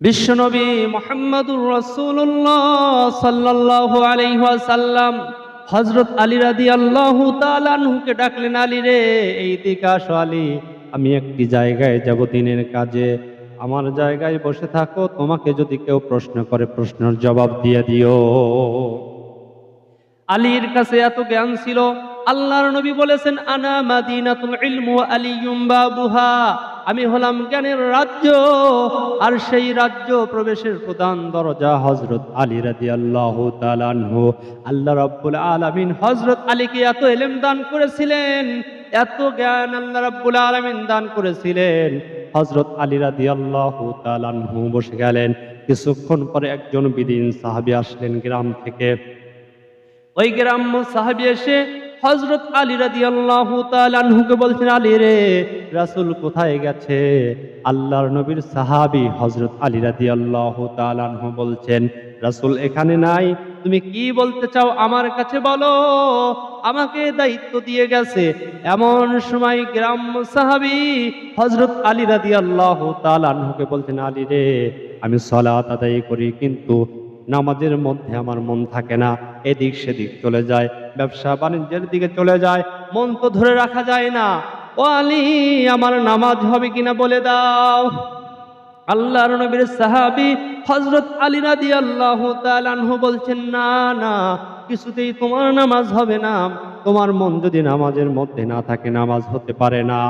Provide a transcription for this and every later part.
বিশ্বনবী মোহাম্মদুর রসুল্লাহ সাল্লাহ আলহাসাল্লাম হজরত আলী রাদি আল্লাহ তালানহুকে ডাকলেন, আলী রে এই দিকে আলী, আমি একটি জায়গায় যাব দিনের কাজে। আমার জায়গায় বসে থাকো, তোমাকে যদি কেউ প্রশ্ন করে, প্রশ্নের জবাব দিয়ে দিও। আলীর কাছে এত জ্ঞান ছিল, আল্লাহর নবী বলেছেন, আনা মাদিনাতুল ইলমু আলিয়ুম বাবুহা। আমি হলাম জ্ঞানের রাজ্য, আর সেই রাজ্য প্রবেশের প্রধান দরজা হজরত আলী তাআলা আনহু। আল্লাহ রাব্বুল আলামিন হজরত আলীকে এত এলেম দান করেছিলেন, এত জ্ঞান আল্লাহ রাব্বুল আলামিন দান করেছিলেন। হযরত আলী রাদিয়াল্লাহু তাআলা আনহু বসে গেলেন। কিছুক্ষণ পরে একজন বিদিন সাহাবি আসলেন গ্রাম থেকে। ওই গ্রাম্য সাহাবি এসে হজরত আলী রাদি আল্লাহ তালহুকে বলছেন, আলী রে, রাসুল কোথায় গেছে? আল্লাহর নবীর সাহাবি হজরত আলী রাদি আল্লাহ তালহু বলছেন, রাসুল এখানে নাই, তুমি কি বলতে চাও আমার কাছে বলো। আমাকে দায়িত্ব দিয়ে গেছে। এমন সময় গ্রাম সাহাবি হজরত আলী রাদি আল্লাহ তালহুকে বলছেন, আলী রে, আমি সলাত আদায় করি, কিন্তু নামাজের মধ্যে আমার মন থাকে না, এদিক সেদিক চলে যায়। ব্যবসা বাণিজ্যের দিকে চলে যায়, মন তো ধরে রাখা যায় না। ও আলী, আমার নামাজ হবে কিনা বলে দাও। আল্লাহর নবীর সাহাবী হযরত আলী রাদিয়াল্লাহু তাআলা আনহু বলছেন, না না, কিছুতেই তোমার নামাজ হবে না। তোমার মন যদি নামাজের মধ্যে না থাকে, নামাজ হতে পারে না।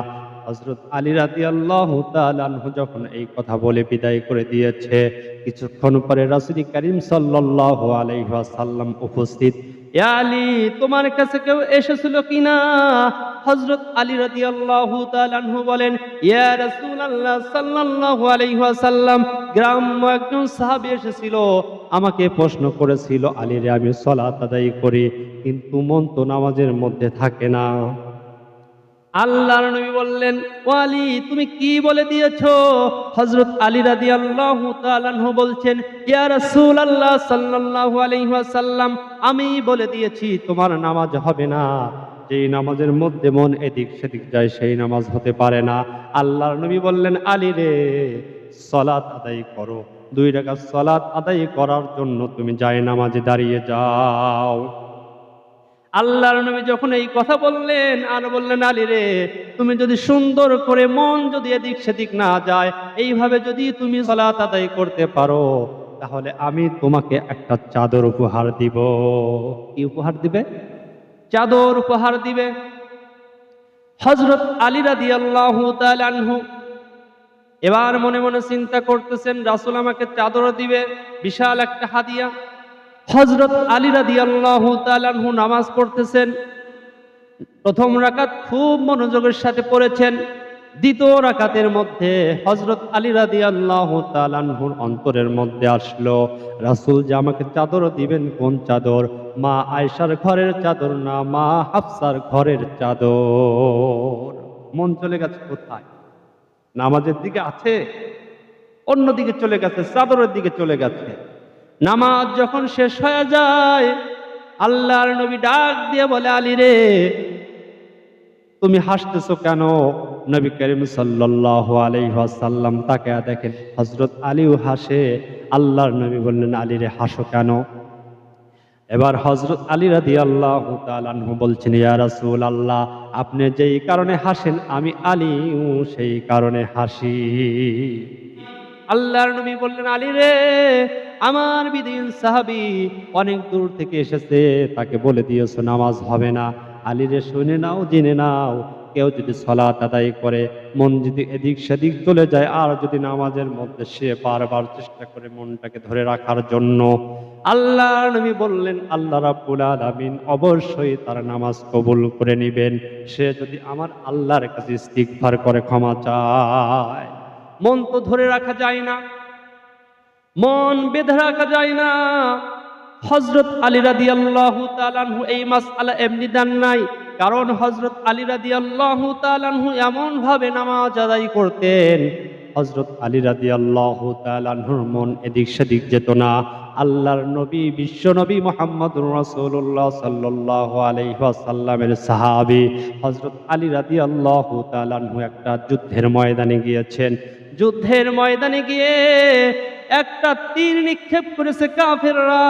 হজরত আলী রাদি আল্লাহ তালু যখন এই কথা বলে বিদায় করে দিয়েছে, কিছুক্ষণ পরে রাসুল করিম সাল্লাহ আলাইসাল্লাম উপস্থিত। আলী, তোমার কাছে কেউ এসেছিল কিনা? হজরত আলী রাজি আল্লাহ বলেন, ইয়া রাসূল আল্লাহ সাল্লাল্লাহু আলাইহি গ্রাম্য একজন সাহাবি এসেছিল, আমাকে প্রশ্ন করেছিল, আলী রে, আমি সলা আদায় করি, কিন্তু মন তো নামাজের মধ্যে থাকে না। আল্লাহর নবী বললেন, ও আলী, তুমি কি বলে দিয়েছ? হজরত আলী তাআলা আনহু বলছেন, ইয়া আলাইহি ওয়াসাল্লাম, আমি বলে দিয়েছি, তোমার নামাজ হবে না। যেই নামাজের মধ্যে মন এদিক সেদিক যায়, সেই নামাজ হতে পারে না। আল্লাহর নবী বললেন, আলী রে, সলাত আদায় করো। দুই টাকা সলাত আদায় করার জন্য তুমি যায় নামাজে দাঁড়িয়ে যাও। আল্লাহর নবী যখন এই কথা বললেন, আর বললেন, আলী রে, তুমি যদি সুন্দর করে মন যদি এদিক সেদিক না যায়, এইভাবে যদি তুমি সলাত আদায় করতে পারো, তাহলে আমি তোমাকে একটা চাদর উপহার দিব। কি উপহার দিবে? চাদর উপহার দিবে। হজরত আলী রাদি আল্লাহ আনহু এবার মনে মনে চিন্তা করতেছেন, রাসুল আমাকে চাদর দিবে, বিশাল একটা হাদিয়া। হজরত আলী রাদি আল্লাহ তালানহু নামাজ পড়তেছেন। প্রথম রাকাত খুব মনোযোগের সাথে পড়েছেন। দ্বিতীয় রাকাতের মধ্যে হজরত আলী রাদি আল্লাহ তালানহুর অন্তরের মধ্যে আসলো। রাসুল যে আমাকে চাদর দিবেন কোন চাদর? মা আয়সার ঘরের চাদর না মা হাফসার ঘরের চাদর? মন চলে গেছে কোথায়? নামাজের দিকে আছে, অন্যদিকে চলে গেছে, চাদরের দিকে চলে গেছে। নামাজ যখন শেষ হয়ে যায়, আল্লাহর নবী ডাক দিয়ে বলে, আলী রে, তুমি হাসতেছো কেন? নবী করিম সাল্লাহ আলাইসাল্লাম তাকে দেখেন হজরত আলীও হাসে। আল্লাহর নবী বললেন, আলী রে, হাসো কেন? এবার হজরত আলী রাদি আল্লাহ বলছেন, ইয়া রাসূল আল্লাহ আপনি যেই কারণে হাসেন, আমি আলীও সেই কারণে হাসি। আল্লাহর নবী বললেন, আলী রে আমার বিদিন সাহাবি অনেক দূর থেকে এসেছে, তাকে বলে দিয়েছ নামাজ হবে না। আলিরে শুনে নাও, জেনে নাও, কেউ যদি সলাত আদায় করে, মন যদি এদিক সেদিক চলে যায়, আর যদি নামাজের মধ্যে সে বারবার চেষ্টা করে মনটাকে ধরে রাখার জন্য। আল্লাহ নবী বললেন, আল্লাহ রাব্বুল আলামিন অবশ্যই তার নামাজ কবুল করে নেবেন। সে যদি আমার আল্লাহর কাছে ইস্তিগফার করে, ক্ষমা চায়। মন তো ধরে রাখা যায় না। মন বেঁধে রাখা যায় না। হজরত আলী রাদি আল্লাহ তালানহু এই মাস আলা এমনি দান নাই, কারণ হজরত আলী রাদি আল্লাহ তালানহু এমন ভাবে নামাজ আদায় করতেন। হজরত আলী রাদি আল্লাহ তালানহুর মন এদিক সেদিক যেত না। আল্লাহর নবী, বিশ্ব নবী মোহাম্মদ রসুল্লাহ সাল্লাহ আলহাসাল্লামের সাহাবি। হজরত আলী রাদি আল্লাহ তালানহু একটা যুদ্ধের ময়দানে গিয়েছেন। যুদ্ধের ময়দানে গিয়ে একটা তীর নিক্ষেপ করেছে কাফেররা,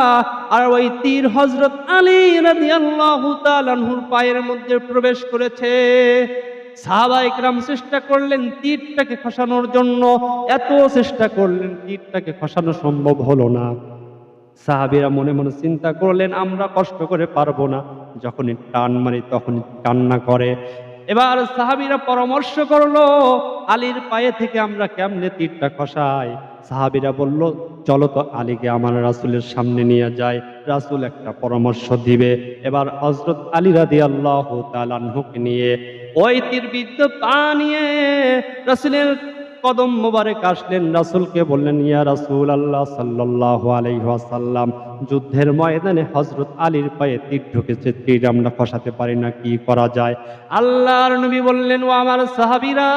আর ওই তীর হজরত আলী রাদিয়াল্লাহু তাআলাহুর পায়ের মধ্যে প্রবেশ করেছে। সাহাবা ইকরাম চেষ্টা করলেন তীরটাকে খসানোর জন্য। এত চেষ্টা করলেন তীরটাকে খসানো সম্ভব হলো না। সাহাবিরা মনে মনে চিন্তা করলেন, আমরা কষ্ট করে পারব না। যখনই টান মারি তখনই কান্না করে। এবার সাহাবিরা পরামর্শ করল, আলীর পায়ে থেকে আমরা কেমনে তীরটা খসাই? সাহাবিরা বলল, চলো তো আলীকে আমার রাসুলের সামনে নিয়ে যায় রাসুল একটা পরামর্শ দিবে। এবার হজরত আলী রাদি আল্লাহ নিয়ে ওই তীরবিদ্ধ পা নিয়ে রাসুলের কদম মোবারক আসলেন, রাসুলকে বললেন, ইয়া রাসুল আল্লাহ সাল্লাহ আলাইহাসাল্লাম যুদ্ধের ময়দানে হজরত আলীর পায়ে তীর ঢুকেছে, তীর আমরা খসাতে পারি না, কি করা যায়? আল্লাহর নবী বললেন, ও আমার সাহাবিরা,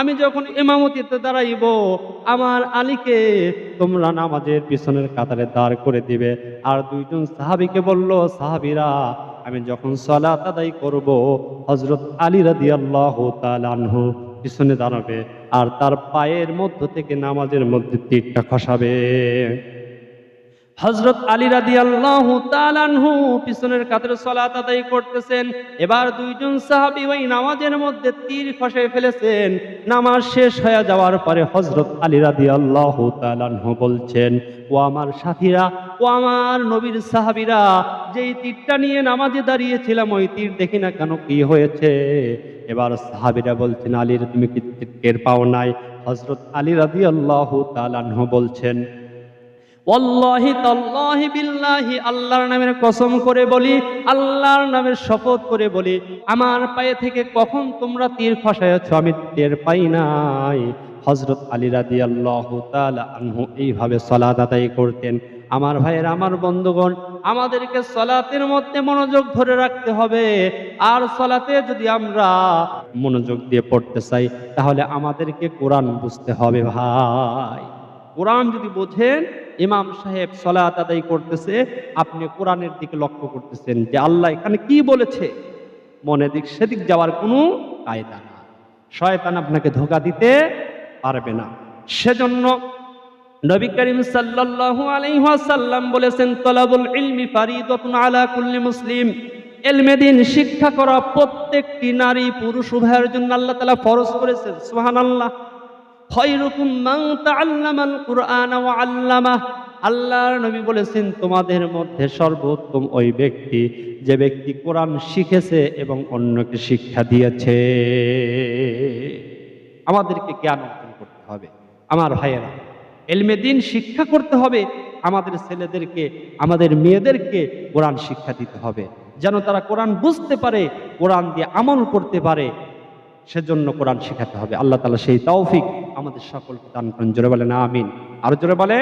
আমি যখন ইমামতিতে দাঁড়াইব, আমার আলীকে তোমরা নামাজের পিছনের কাতারে দাঁড় করে দিবে। আর দুইজন সাহাবিকে বলল, সাহাবিরা, আমি যখন সলাত আদায় করব হজরত আলী রাদি আল্লাহ তালানহু পিছনে দাঁড়াবে। আর তার পায়ের মধ্য থেকে নামাজের মধ্যে তীরটা খসাবে। হজরত আলী রাদি আল্লাহ তালানহু পিছনের কাতারে সলাত আদায় করতেছেন। এবার দুইজন সাহাবি ওই নামাজের মধ্যে তীর খসে ফেলেছেন। নামাজ শেষ হয়ে যাওয়ার পরে হজরত আলী রাদি আল্লাহ তালানহু বলছেন, ও আমার সাথীরা, ও আমার নবীর সাহাবিরা, যেই তীরটা নিয়ে নামাজে দাঁড়িয়েছিলাম, ওই তীর দেখি না কেন কি হয়েছে? এবার সাহাবিরা বলছেন আলীর তুমি কি টের পাও নাই? হজরত আলী রাদি আল্লাহ তালানহু বলছেন ওয়াল্লাহি তাল্লাহি বিল্লাহি, আল্লাহর নামের কসম করে বলি, আল্লাহর নামের শপথ করে বলি, আমার পায়ে থেকে কখন তোমরা তীর খসাইছ আমি টের পাই নাই। হজরত আলী রাদি আল্লাহ আনহু এইভাবে সলাত আদায় করতেন। আমার ভাইয়ের, আমার বন্ধুগণ, আমাদেরকে সলাতের মধ্যে মনোযোগ ধরে রাখতে হবে। আর সলাতে যদি আমরা মনোযোগ দিয়ে পড়তে চাই, তাহলে আমাদেরকে কোরআন বুঝতে হবে ভাই। কোরআন যদি বোঝেন ইমাম সাহেব সলাত আদায় করতেছে, আপনি কোরআনের দিকে লক্ষ্য করতেছেন যে আল্লাহ এখানে কি বলেছে? মনে দিক সেদিক যাওয়ার কোনো কায়দা না। শয়তান আপনাকে ধোকা দিতে পারবে না। সেজন্য নবী করিম সাল্লাল্লাহু আলাইহি ওয়াসাল্লাম বলেছেন, তলাবুল ইলমি ফারিদাতুন আলা কুল্লি মুসলিম। এলমে দিন শিক্ষা করা প্রত্যেকটি নারী পুরুষ উভয়ের জন্য আল্লাহ তাআলা ফরজ করেছেন। সুবহানাল্লাহ। খয়রুকুম মান তাআল্লামাল কুরআন ওয়া আল্লামা আল্লাহর নবী বলেছেন, তোমাদের মধ্যে সর্বোত্তম ওই ব্যক্তি, যে ব্যক্তি কোরআন শিখেছে এবং অন্যকে শিক্ষা দিয়েছে। আমাদেরকে জ্ঞান অর্জন করতে হবে। আমার ভাইয়েরা, এলমে দিন শিক্ষা করতে হবে। আমাদের ছেলেদেরকে, আমাদের মেয়েদেরকে কোরআন শিক্ষা দিতে হবে। যেন তারা কোরআন বুঝতে পারে, কোরআন দিয়ে আমল করতে পারে, সেজন্য কোরআন শেখাতে হবে। আল্লাহ তালা সেই তৌফিক আমাদের সকলকে দান করেন। জোরে বলেন আমিন। আরও জোরে বলে